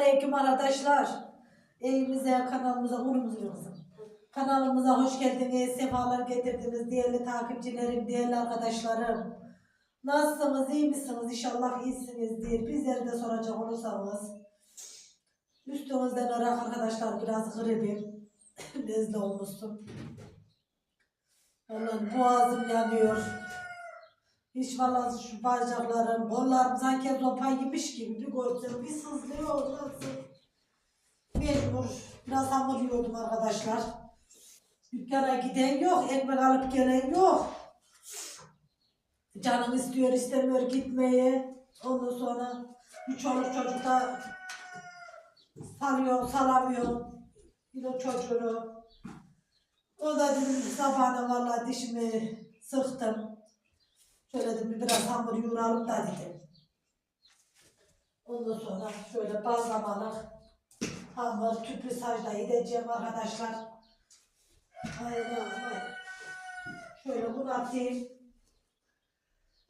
aleyküm arkadaşlar. Evimize, kanalımıza, unumuza Kanalımıza hoş geldiniz, sefalar getirdiniz değerli takipçilerim, değerli arkadaşlarım. Nasılsınız, iyi misiniz? İnşallah iyisinizdir. Bizleri de soracak olursanız. Üstümüzden arak arkadaşlar biraz gribim. Nezle olmuşsun. Vallahi boğazım yanıyor. Hiç vallahi şu bacaklarım, kollarım sanki zopa yemiş gibi bir görsem bir sızlıyor nasıl. Mecbur. Biraz hamur yiyordum arkadaşlar. Dükkana giden yok, ekmek alıp gelen yok. Canım istiyor istemiyor gitmeyi. Ondan sonra bir çoluk çocuk da salıyor, salamıyor. Bir o çocuğunu. O da dedim sabahına vallahi dişimi sıktım. Şöyle dedim biraz hamur yoğuralım da dedim. Ondan sonra şöyle bazlamalık hamur tüplü sacda edeceğim arkadaşlar. Hayır, hayır. Şöyle un atayım.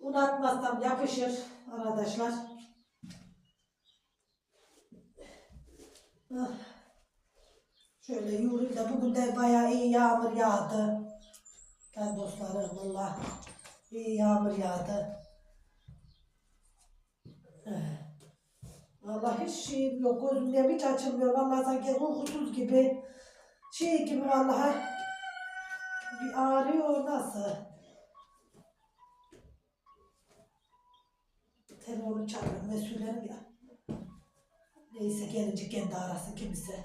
Un atmazsam yapışır arkadaşlar. Ah. Şöyle yoğurayım da bugün de bayağı iyi yağmur yağdı. Ben dostlarım valla iyi yağmur yağdı. Vallahi hiç şeyim yok. Gözümde hiç açılmıyor. Vallahi sanki uykusuz gibi. Şey gibi vallahi. Bir ağrıyor nasıl? Telefonu çalıyor. Mesullerim ya. Neyse gelince kendi arasın kimse.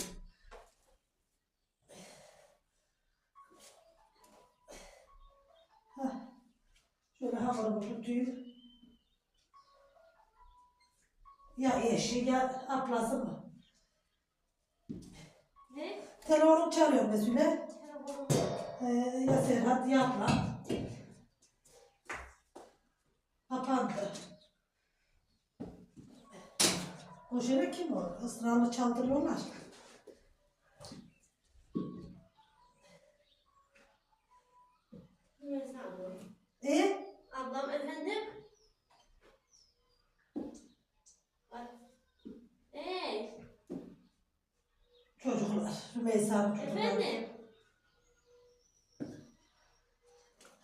Şöyle hamurumu tutayım. Ya eşi ya ablası mı? Ne? Telefonum çalıyor Mesule. Telefonum. Ee, ya Serhat ya abla. Kapandı. Şöyle kim o? Israrlı çaldırıyorlar. E? Ablam efendim? Ay. Hey, Çocuklar. Rümeysa'nın çocukları. efendim?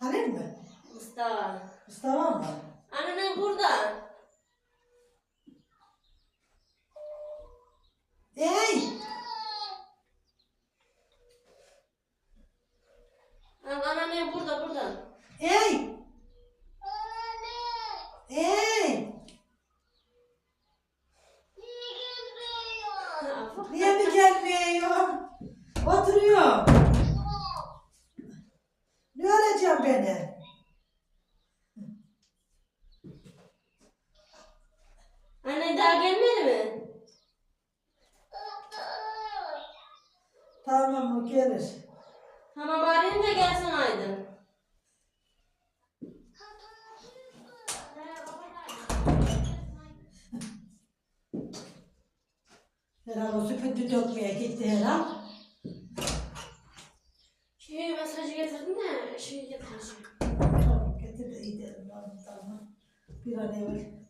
Halil mi? Mustafa. Mustafa mı? Annen burada. Ey! An- Annen burada, burada. Ey! Ey! Ha, bak. Niye mi gelmiyor? Oturuyor. Ne arayacağım beni? Anne daha gelmedi mi? Tamam o gelir. Tamam arayayım da gelsin Aydın. Herhalde o süpüntü dökmeye gitti herhalde. Şey mesajı getirdim de şey getireceğim. Tamam getir de gidelim. Tamam, tamam. Bir an evvel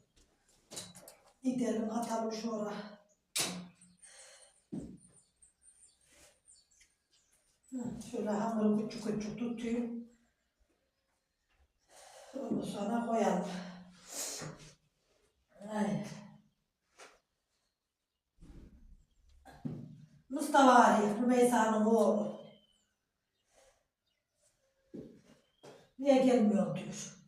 gidelim atalım. Hı, Şöyle hamuru küçük küçük tutayım. Ondan sonra koyalım. Ay. Mustafa Arif, Rümeysa'nın oğlu. Niye gelmiyor diyor.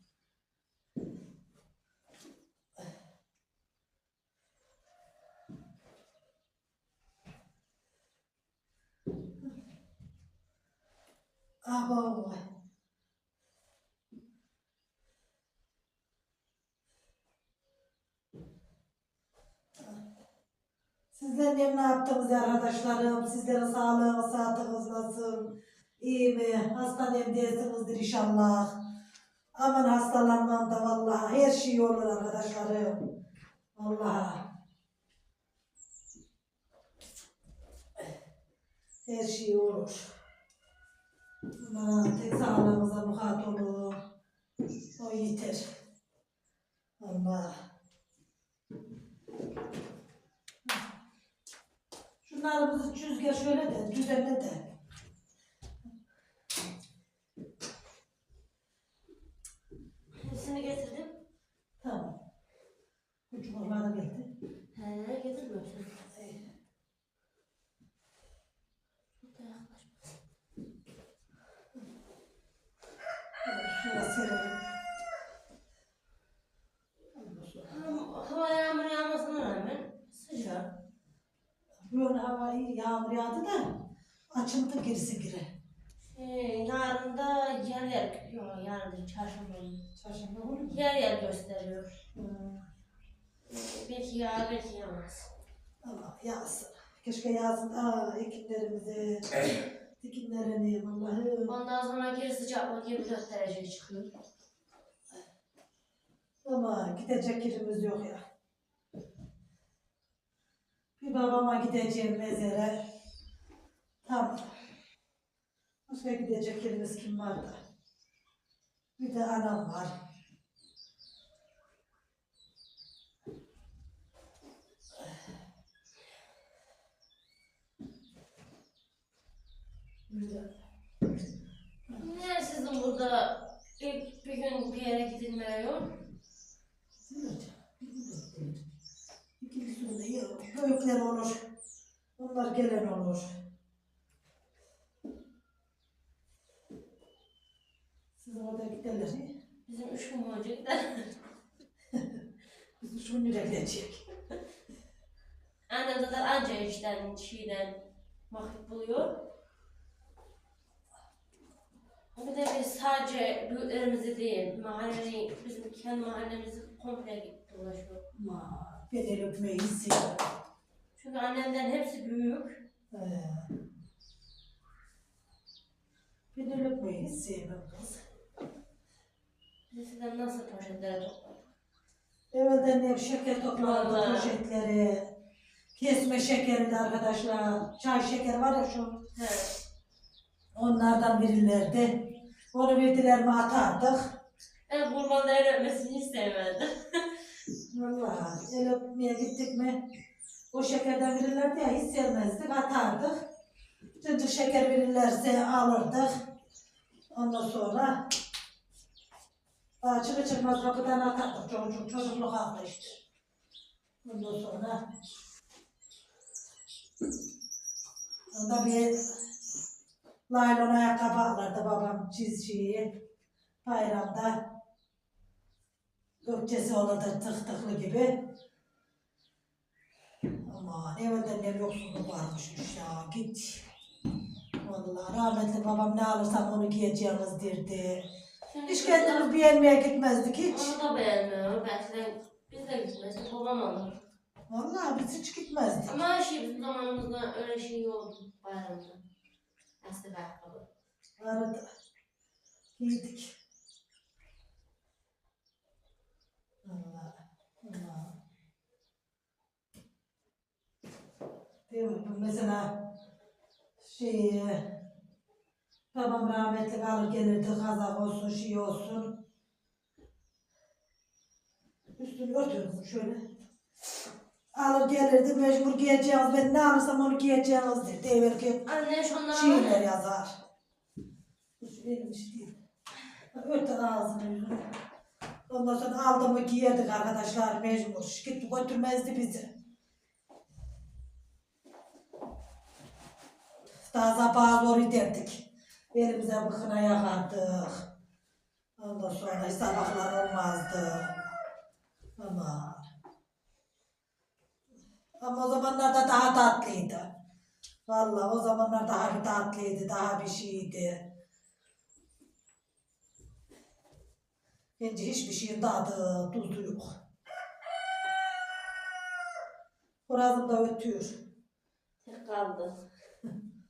Abo. Sizler ne yaptınız arkadaşlarım? Sizlerin sağlığınız, sıhhatiniz nasıl? İyi mi? Hastanemdesinizdir inşallah. Aman hastalanmam da vallahi her şey olur arkadaşlarım. Vallahi. Her şey olur. Aman tek sağlığımıza muhat olun. O yeter. Allah. Şunlarımızı çüzge şöyle de düzenle de. Hepsini getirdim. Tamam. Bu çukurlara geldi. He getirmiyorsun. Ee, Çok da yaklaşma. Şöyle serelim. Ondan sonra- Hava, hava yağmur yağmasına rağmen sıcak. Böyle hava iyi yağmur yağdı da açıldı gerisi gire. Şey, yarın da yer yer, yok yarın değil çarşamba. Çarşamba olur mu? Yer yer gösteriyor. Hmm. Ee, Belki yağar belki yağmaz. Allah yağsın. Keşke yağsın. Aa ekinlerimizi, dikinlerini vallahi. Ondan sonra geri sıcaklık 24 dereceye çıkıyor. Ama gidecek yerimiz yok ya. Bir babama gideceğim mezere. Tamam. Başka gidecek yerimiz kim var da. Bir de anam var. Niye sizin burada ilk bir gün bir yere gidilmiyor? İkinci sürede yok. Büyükler olur. Onlar gelen olur. Siz orada giderler. he? Bizim üç gün boyunca gider. Biz şu nereye gidecek? Annem zaten anca işten, şeyden vakit buluyor. Bir de biz sadece büyüklerimizi değil, mahalleyi, bizim kendi mahallemizi komple dolaşıyor. Ama ben el öpmeyi istiyorum. Çünkü annemden hepsi büyük. Ee, ben el öpmeyi sevmem kız. Biz sizden nasıl poşetlere topladık? Evvelden hep şeker toplardı Vallahi. poşetleri. Kesme şekeri de arkadaşlar. Çay şekeri var ya şu. He. Onlardan verirlerdi. Onu verdiler mi atardık. Ben kurbanda el öpmesini hiç sevmezdim. Vallahi el öpmeye gittik mi o şekerden verirlerdi ya hiç sevmezdik atardık. Cıncık şeker verirlerse alırdık. Ondan sonra daha çıkı çıkmaz kapıdan atardık çocuk, çocukluk aklı işte. Ondan sonra onda bir laylon ayakkabı alırdı babam çiz şeyi bayramda. Gökçesi olurdu tık tıklı gibi. Ama evvelden ne yoksulluk varmışmış ya git. Vallahi rahmetli babam ne alırsam onu giyeceğimiz derdi. Hiç kendimiz beğenmeye gitmezdik hiç. Onu da beğenmiyorum. Belki de biz de gitmezdik. Babam alır. Vallahi biz hiç gitmezdik. Ama şey bizim zamanımızda öyle şey yoktu bayramda. Lastik ayakkabı. Arada giydik. Allah Allah. Değil mi? Mesela şey babam rahmetli alır gelirdi kazak olsun şey olsun. Üstünü örtüyorum şöyle. Alır gelirdi mecbur giyeceğiz. Ben ne alırsam onu giyeceğiz dedi. Evvelki Anne şunları Şiirler alır. yazar. Hiç benim iş değil. Örten ağzını yüzünü. Ondan sonra aldı mı giyerdik arkadaşlar mecbur. Gitti götürmezdi bizi. Daha sabah zor giderdik. Elimize bıkına yakardık. Ondan sonra sabahlar olmazdı. Ama ama o zamanlarda daha tatlıydı. Vallahi o zamanlar daha bir tatlıydı, daha bir şeydi. Bence hiçbir şeyin tadı, tuzu yok. Horazım da ötüyor. Tek kaldı.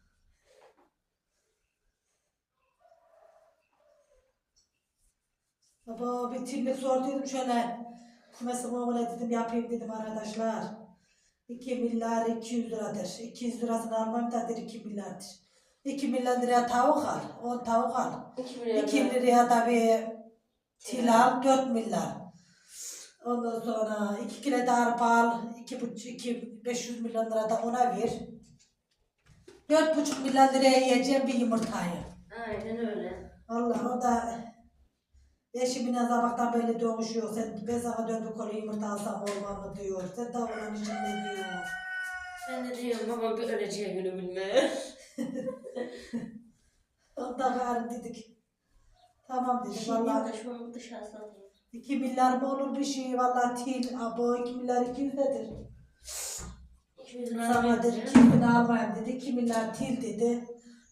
Baba bir tillik sorduydum şöyle. Kumesimi oğlan dedim yapayım dedim arkadaşlar. 2 milyar 200 liradır. 200 lirasını almam da 2 milyardır. 2 milyon liraya tavuk al. 10 tavuk al. 2 milyon. 2 liraya da bir til al. 4 milyar. Ondan sonra 2 kilo da arpa al. 2, 2, 500 milyon lira da ona ver. Dört buçuk milyar liraya yiyeceğim bir yumurtayı. Aynen öyle. Allah o da eşimin sabahtan böyle dövüşüyor. Sen ben sana döndük oraya yumurta alsam olmaz mı diyor. Sen davran için ne diyor. Ben de diyorum ama bir öleceği günü bilme. Ondan gayrı dedik. Tamam dedik Şimdi vallahi. de şu an dışarı satayım. 2 milyar mı olur bir şey vallahi til. Abo 2 milyar 200 nedir? 200 lira Sana dedi vereceğim. 2 bin almayayım dedi. 2 milyar til dedi.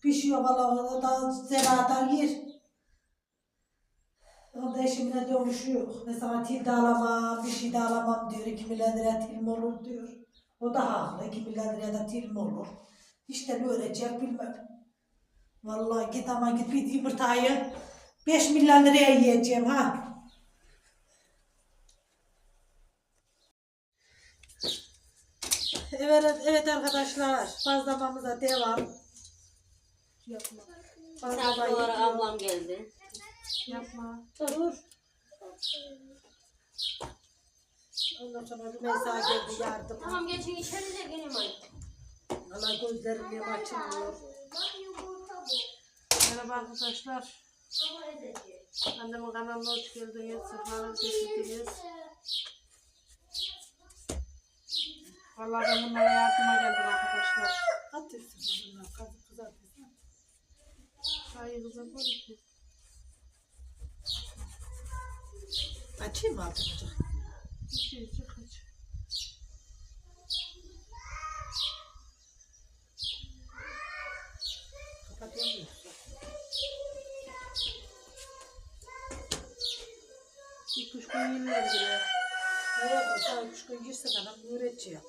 Bir şey yok valla o da zeradan yer. O da eşimle dövüşüyor. Mesela til de alamam, bir şey de alamam diyor. 2 milyar liraya til mi olur diyor. O da haklı. 2 milyar liraya da til mi olur? İşte ne öğretecek bilmem. Vallahi git ama git bir yumurtayı 5 milyar liraya yiyeceğim ha. Evet, evet arkadaşlar. Bazlamamıza devam. Yapma. Bazlama ablam geldi. Yapma. Dur. Ondan sonra Rümeysa geldi yardıma. Tamam geçin içeri de gelin hadi. Allah gözlerim yem açılmıyor. Merhaba arkadaşlar. Annemin kanalına hoş geldiniz. Sefalar getirdiniz. Vallahi ben bunlara yardıma geldim arkadaşlar. At üstüne bunlar. Kızartırsın. Hayır böyle ki. Açayım mı? Bir şey çok aç. Kapatıyor muyum? İlk üç gün yeniler bile. O sana üç gün girse bana mürecceye.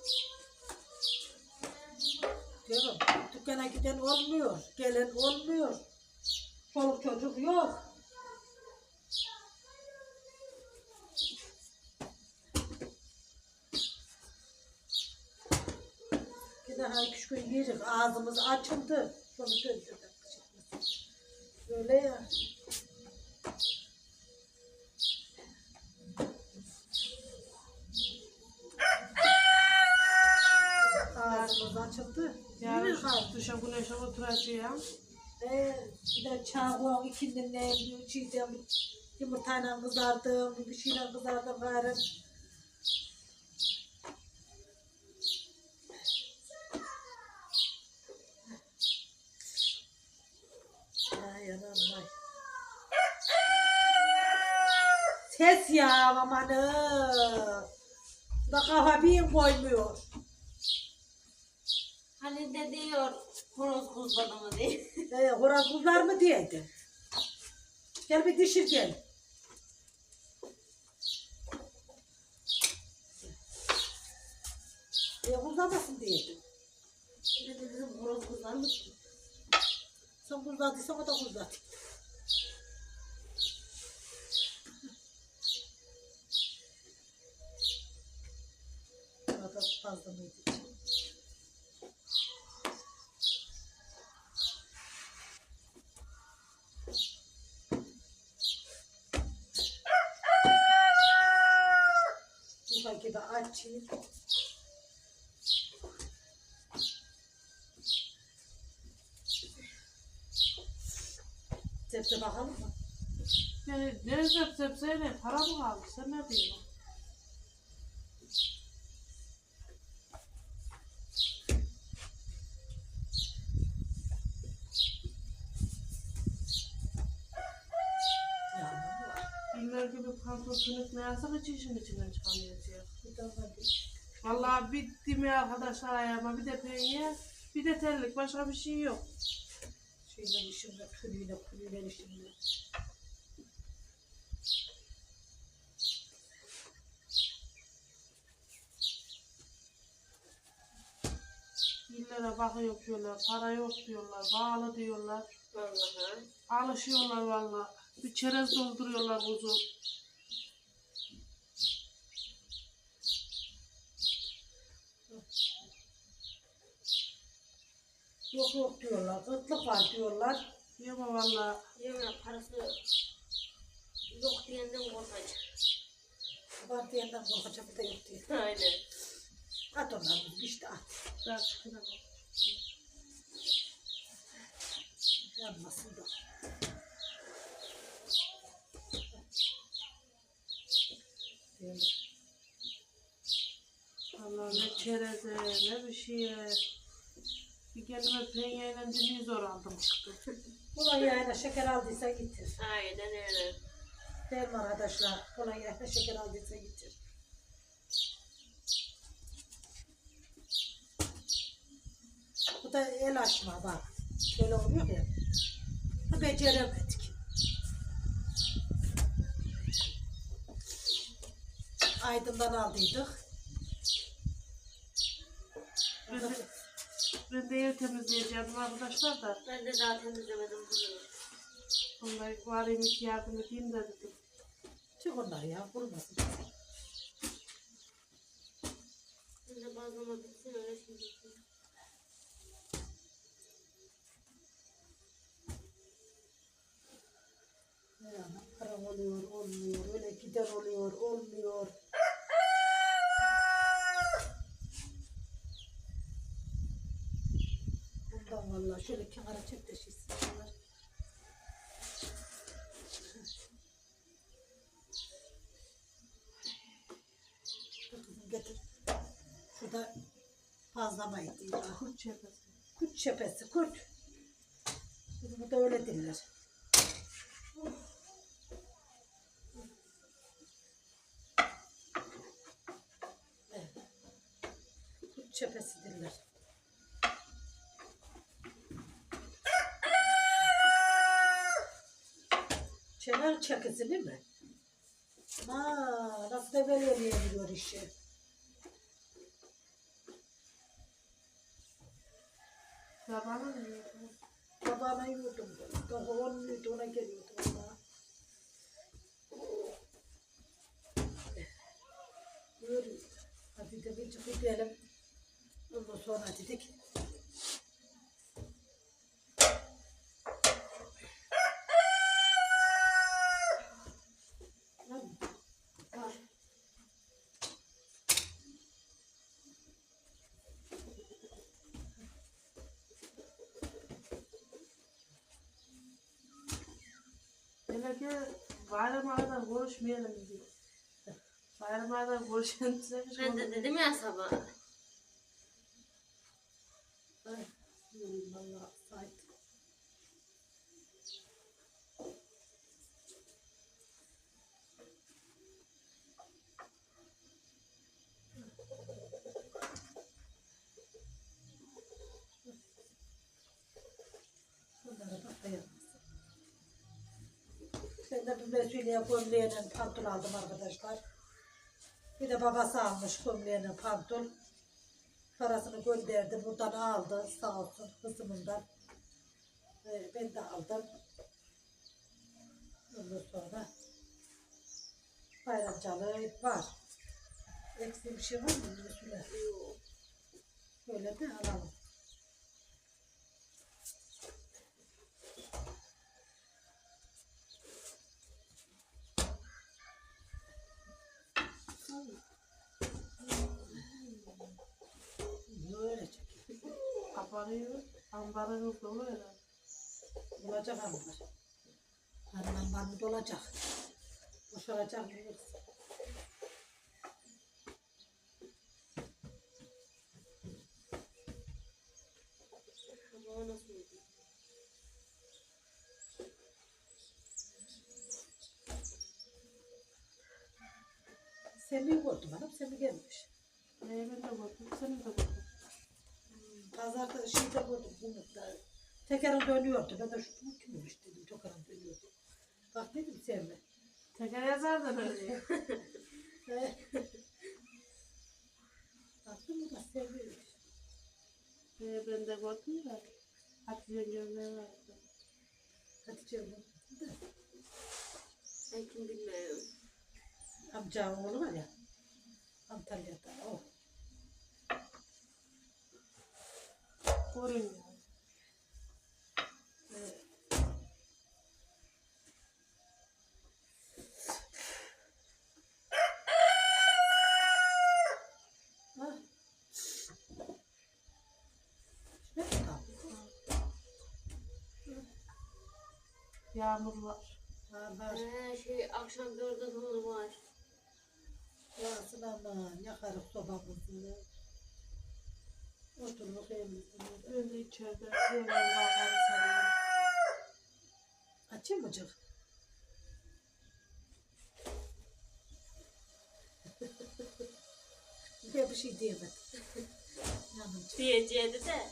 Diyorum, dükkana giden olmuyor, gelen olmuyor. Çoluk çocuk yok. Üç gün yiyecek, ağzımız açıldı. Şunu dön şuradan. Böyle ya. Ağzımız açıldı. Yarın dışa güneşe oturacağım. Ee, bir de çağ koyun ikindin ne şeyden yumurtayla kızardım, bir şeyle kızardım gayrı. Ay anam vay. Ses ya amanı. Da kafa bir koymuyor. Hani de diyor horoz kuzladı mı diye. Ee, horoz kuzlar mı diyeydi. Gel bir dişir gel. E, kuzlamasın diyeydi. Ne de bizim horoz kuzlar mı? Sen kuzladıysan o da kuzladı. Burada fazla mıydı? Bu gibi açayım. Sebze bakalım mı? Yani ne zep zepseyle para mı kaldı? Sen ne diyorsun? Yazsak hiç işin içinden çıkamayacak. Bir de var. Vallahi bitti mi arkadaşlar ayağıma bir de penye bir de terlik başka bir şey yok. Şeyle işimle, külüyle, külüyle işimle. İllere bakıyor diyorlar, para yok diyorlar, bağlı diyorlar. Vallahi. Alışıyorlar vallahi. Bir çerez dolduruyorlar kuzu. Yok yok diyorlar, kıtlık var diyorlar. Yema vallahi. Yemin parası yok diyenden korkacak. Var diyenden korkacak bir de yok diye. Aynen. At onları işte at. Biraz şuna bak. Yanmasın da. Değil mi? Allah ne çereze ne bir şeye. Bir kendime penyeyle dili zor aldım. Ulan yayına şeker aldıysa getir. Aynen öyle. Değil mi arkadaşlar? Ulan yayına şeker aldıysa getir. Bu da el açma bak. Şöyle oluyor ya. Beceremedik. Aydın'dan aldıydık. Ben de, ev temizleyeceğim arkadaşlar da. Ben de daha temizlemedim bunu. Onları varayım iki yardım edeyim de dedim. Çık onlar ya, vurmasın. Ben de bazlama bitsin öyle şimdi. Yani haram oluyor, olmuyor. Öyle gider oluyor, olmuyor. Vallahi şöyle kenara çek de şişsin kızım getir. Şurada fazlamaydı ya. Kurt çepesi. Kurt çepesi, kurt. Burada öyle diller. Evet. Kurt çepesi diller. Çakısı değil mi? Aa, nasıl da böyle yiyor işi. Hele ki bayrama kadar konuşmayalım diyor. Bayrama kadar konuşalım Ben de dedim ya sabah. Mesuleye gömleğinin pantol aldım arkadaşlar. Bir de babası almış gömleğinin pantol. Parasını gönderdi. Buradan aldı. Sağ olsun kızımından. Ee, ben de aldım. Ondan sonra bayramcalığı var. Eksiği bir şey var mı? Mesela böyle de alalım. Böyle çek. Kapanıyor. Ambarınız dolu. Olacak ama. Annem var mı dolacak. Boşalacak yedin? Semih gördüm hanım. Semih gelmiş. Ee, ben de gördüm. Seni de gördüm. Pazarda şeyde gördüm. Gümrükte. Tekerin dönüyordu. Ben de şu bu kimmiş dedim. Tekerin dönüyordu. Bak dedim Semih. Teker yazar da böyle. He. Baktım mı da Semih. Ee, ben de gördüm de. Hatice gömleği vardı. Hatice bu. Ben kim bilmiyorum. Amcamın oğlu var ya. Antalya'da. O. Korun ya. Evet. Yağmur var. Var. Ee, şey akşam dörde doğru var. Yansın aman yakarık sobamızı. Evimizde. Ben de içeride yemeğin bağları sarıyorum. Açayım mı cık? Ya bir şey diyemedim. Yanımcı. Diyeceğiydi de.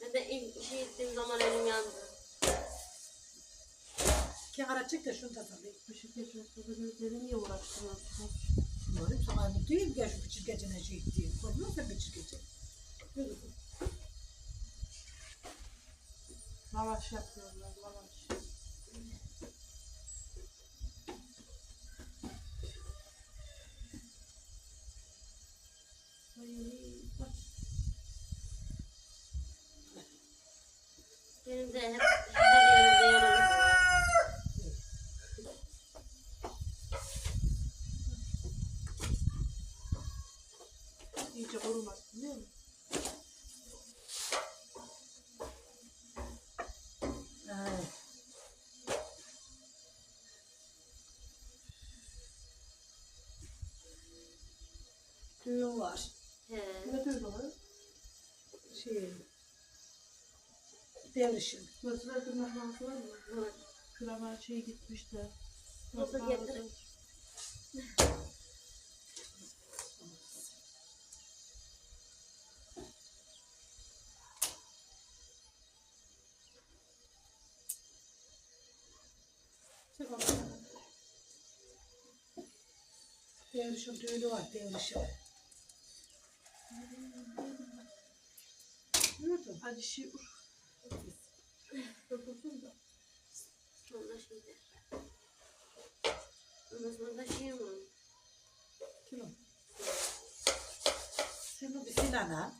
Ben de ilk şey ettiğim zaman elim yandı. Kenara çık da şunu da. Bir şey geçiyorsa beni niye uğraştırıyorsunuz? Umarım sana duyayım gel şu küçük gecene şey diyeyim. Korkmuyor musun küçük gece? Yürü. Lavaş yapıyorlar, Devrişim. Gözler tırnaklansı var mı? Var. Kırama şey gitmiş de. Nasıl Nasıl getir? ağrıdı? Çık bakalım. Devrişim düğünü var devrişim. Hadi şey ur. Dokuzun da. Sonra şeyde. Ondan şey? Şimdi Sinan'a.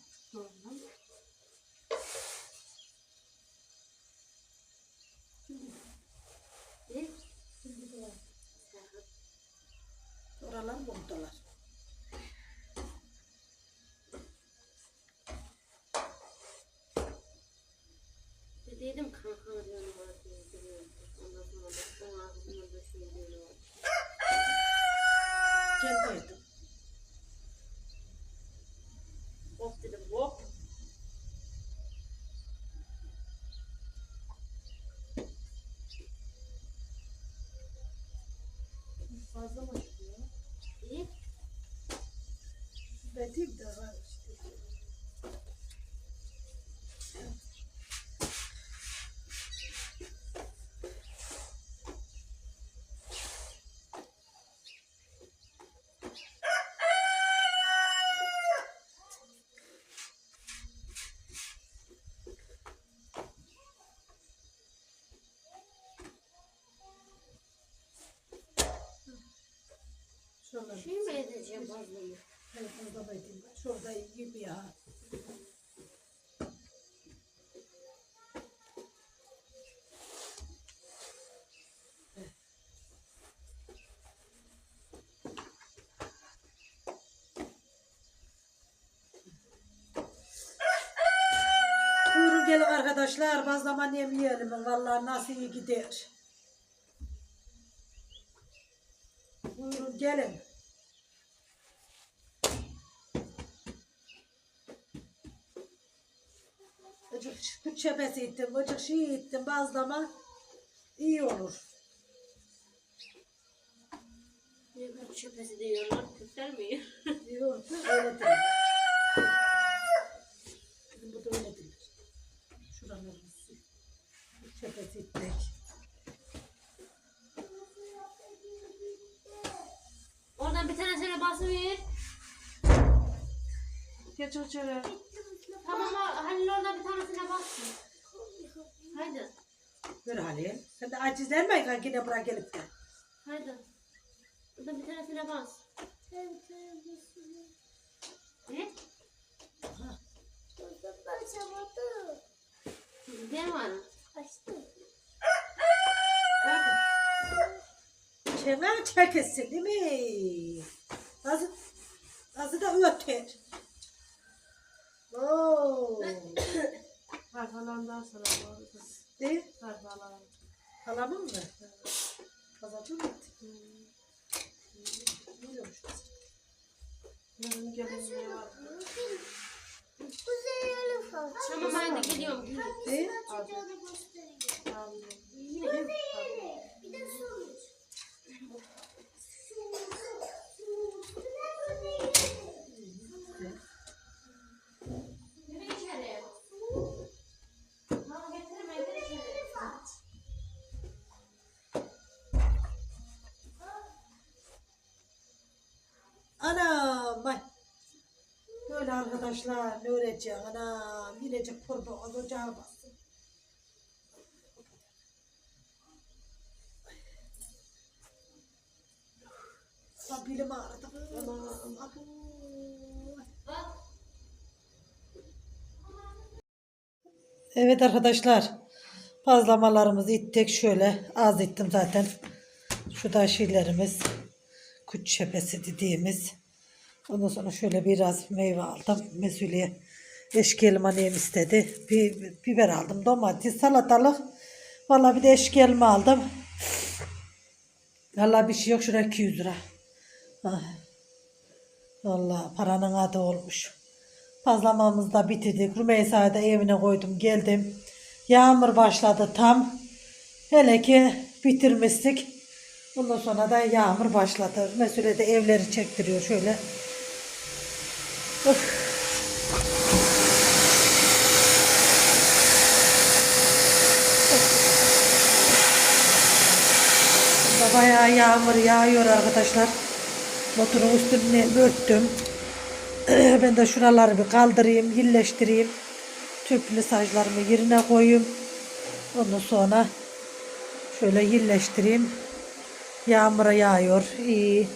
Şey mi edeceğim bazıları? Evet, orada bedim var. Şurada gibi ya. Gelin arkadaşlar. Bazlama yemeyelim. Vallahi nasıl gider. Buyurun gelin. Acık süt çepesi ettim, acık şey ettim, bazlama iyi olur. Kurt şüphesi diyorlar. Kürtler mi yiyor? Olur, öyle derler. Bizim burada öyle derler. Şuralarımız çepesi ettik. Oradan bir tanesine basıver. Geç içeri. Tamam ha- Halil oradan bir tanesine bassın. Haydi. Ver Halil. Sen de acizlenme kanki yine buraya gelip de. Haydi. Oradan bir tanesine bas. Ne? Aha. Ne var? Kenar çekilsin değil mi? Nasıl, nasıl da öter. Oo. Sayfalan daha sonra bu arada. Ne? Sayfalan. Halamın mı? Pazarcı mı? Yarın gelinliği var. Tamam geliyorum. Ne? Tamam. Yürü Arkadaşlar ne öğreteceğim anam. Girecek kurban ocağa bassın. Lan bilim ağrıdı. Evet arkadaşlar. Bazlamalarımızı ittik şöyle. Az ittim zaten. Şu da şeylerimiz. Kuş şepesi dediğimiz. Ondan sonra şöyle biraz meyve aldım. Mesulye eşki elma neyim istedi. Bir, biber aldım. Domates, salatalık. Vallahi bir de eşki elma aldım. Vallahi bir şey yok. Şuraya 200 lira. Ah. Vallahi paranın adı olmuş. Pazlamamızı da bitirdik. Rümeysa'yı da evine koydum. Geldim. Yağmur başladı tam. Hele ki bitirmiştik. Ondan sonra da yağmur başladı. Mesule de evleri çektiriyor şöyle. Of. Burada bayağı yağmur yağıyor arkadaşlar. Motorun üstünü örttüm. ben de şuraları bir kaldırayım, hilleştireyim. Tüplü saçlarımı yerine koyayım. Ondan sonra şöyle hilleştireyim. Yağmura yağıyor. İyi.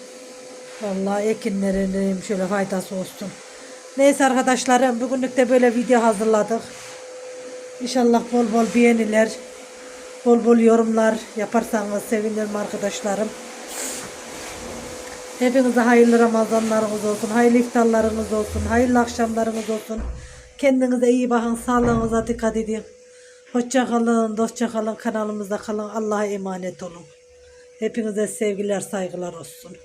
Vallahi ekinlerin şöyle faydası olsun. Neyse arkadaşlarım bugünlük de böyle video hazırladık. İnşallah bol bol beğeniler, bol bol yorumlar yaparsanız sevinirim arkadaşlarım. Hepinize hayırlı Ramazanlarınız olsun, hayırlı iftarlarınız olsun, hayırlı akşamlarınız olsun. Kendinize iyi bakın, sağlığınıza dikkat edin. Hoşça kalın, kanalımızda kalın. Allah'a emanet olun. Hepinize sevgiler, saygılar olsun.